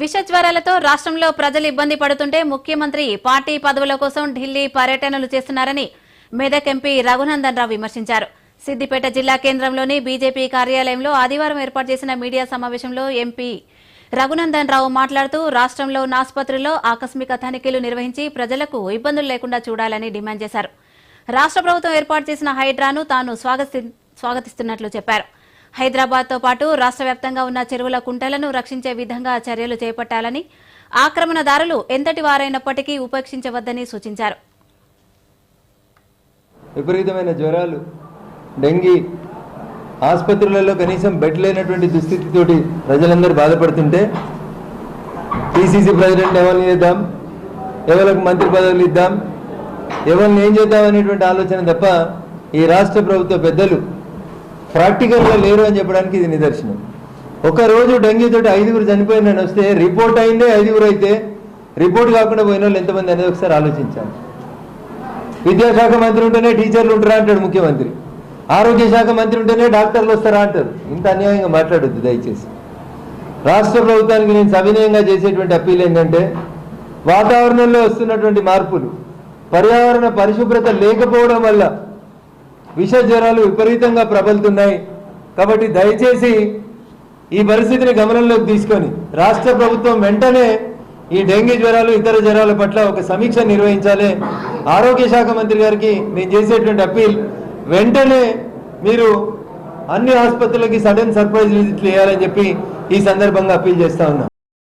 విషజ్వరాలతో రాష్ట్రంలో ప్రజలు ఇబ్బంది పడుతుంటే ముఖ్యమంత్రి పార్టీ పదవుల కోసం ఢిల్లీ పర్యటనలు చేస్తున్నారని మెదక్ ఎంపీ రఘునందన్ రావు విమర్శించారు. సిద్దిపేట జిల్లా కేంద్రంలోని బీజేపీ కార్యాలయంలో ఆదివారం ఏర్పాటు చేసిన మీడియా సమావేశంలో ఎంపీ రఘునందన్ రావు మాట్లాడుతూ రాష్ట్రంలో ఉన్న ఆసుపత్రుల్లో ఆకస్మిక తనిఖీలు నిర్వహించి ప్రజలకు ఇబ్బందులు లేకుండా చూడాలని డిమాండ్ చేశారు. రాష్ట్ర ప్రభుత్వం ఏర్పాటు చేసిన హైడ్రాను తాను స్వాగతిస్తున్నట్లు చెప్పారు. హైదరాబాద్తో పాటు రాష్ట్ర వ్యాప్తంగా ఉన్న చెరువుల కుంటలను రక్షించే విధంగా చర్యలు చేపట్టాలని ఆక్రమణదారులు ఎంతటి వారైనప్పటికీ ఉపేక్షించవద్దని సూచించారు. విపరీతమైన జ్వరాలు డెంగీ ఆసుపత్రులలో కనీసం బెడ్ లేనటువంటి దుస్థితితోటి ప్రజలందరూ బాధపడుతుంటే పిసిసి ప్రెసిడెంట్ ఎవరిని చేద్దాం ఎవరికి మంత్రి పదవులు ఇద్దాం ఎవరిని ఏం చేద్దాం అనేటువంటి ఆలోచన తప్ప ఈ రాష్ట్ర ప్రభుత్వ పెద్దలు ప్రాక్టికల్గా లేరు అని చెప్పడానికి ఇది నిదర్శనం. ఒకరోజు డెంగ్యూతోటి ఐదుగురు చనిపోయినని వస్తే రిపోర్ట్ అయిందే ఐదుగురు అయితే రిపోర్ట్ కాకుండా పోయిన వాళ్ళు ఎంతమంది అనేది ఒకసారి ఆలోచించాలి. విద్యాశాఖ మంత్రి ఉంటేనే టీచర్లు ఉంటారా అంటాడు ముఖ్యమంత్రి. ఆరోగ్య శాఖ మంత్రి ఉంటేనే డాక్టర్లు వస్తారా అంటారు. ఇంత అన్యాయంగా మాట్లాడొద్దు దయచేసి. రాష్ట్ర ప్రభుత్వానికి నేను సవినయంగా చేసేటువంటి అప్పీల్ ఏంటంటే వాతావరణంలో వస్తున్నటువంటి మార్పులు పర్యావరణ పరిశుభ్రత లేకపోవడం వల్ల విష జ్వరాలు విపరీతంగా ప్రబలుతున్నాయి. కాబట్టి దయచేసి ఈ పరిస్థితిని గమనంలోకి తీసుకొని రాష్ట్ర ప్రభుత్వం వెంటనే ఈ డెంగీ జ్వరాలు ఇతర జ్వరాల పట్ల ఒక సమీక్ష నిర్వహించాలి. ఆరోగ్య శాఖ మంత్రి గారికి నేను చేసేటువంటి అప్పీల్ వెంటనే మీరు అన్ని ఆసుపత్రులకి సడన్ సర్ప్రైజ్ విజిట్లు వేయాలని చెప్పి ఈ సందర్భంగా అప్పీల్ చేస్తా ఉన్నాం.